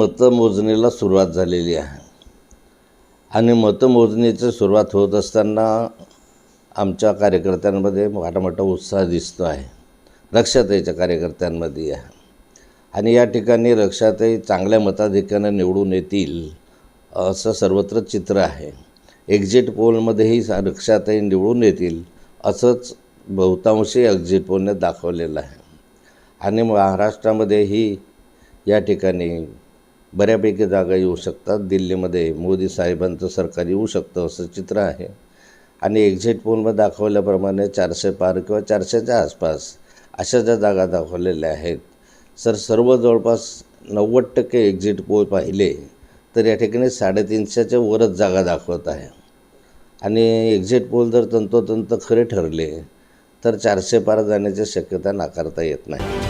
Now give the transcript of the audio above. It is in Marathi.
मतमोजणीला सुरुवात झालेली आहे. आणि मतमोजणीची सुरुवात होत असताना आमच्या कार्यकर्त्यांमध्ये मोठा मोठा उत्साह दिसतो आहे. रक्षाताईच्या कार्यकर्त्यांमध्ये आहे. आणि या ठिकाणी रक्षाताई चांगल्या मताधिक्यानं निवडून येतील असं सर्वत्र चित्र आहे. एक्झिट पोलमध्येही रक्षाताई निवडून येतील असंच बहुतांशी एक्झिट पोलने दाखवलेलं आहे. आणि महाराष्ट्रामध्येही या ठिकाणी बऱ्यापैकी जागा येऊ शकतात. दिल्लीमध्ये मोदी साहेबांचं सरकार येऊ शकतं असं चित्र आहे. आणि एक्झिट पोलमध्ये दाखवल्याप्रमाणे चारशे पार किंवा चारशेच्या आसपास अशा ज्या जागा दाखवलेल्या आहेत. सर सर्व जवळपास नव्वद टक्के एक्झिट पोल पाहिले तर या ठिकाणी साडेतीनशेच्या वरच जागा दाखवत आहे. आणि एक्झिट पोल जर तंतोतंत खरे ठरले तर चारशे पार जाण्याची शक्यता नाकारता येत नाही.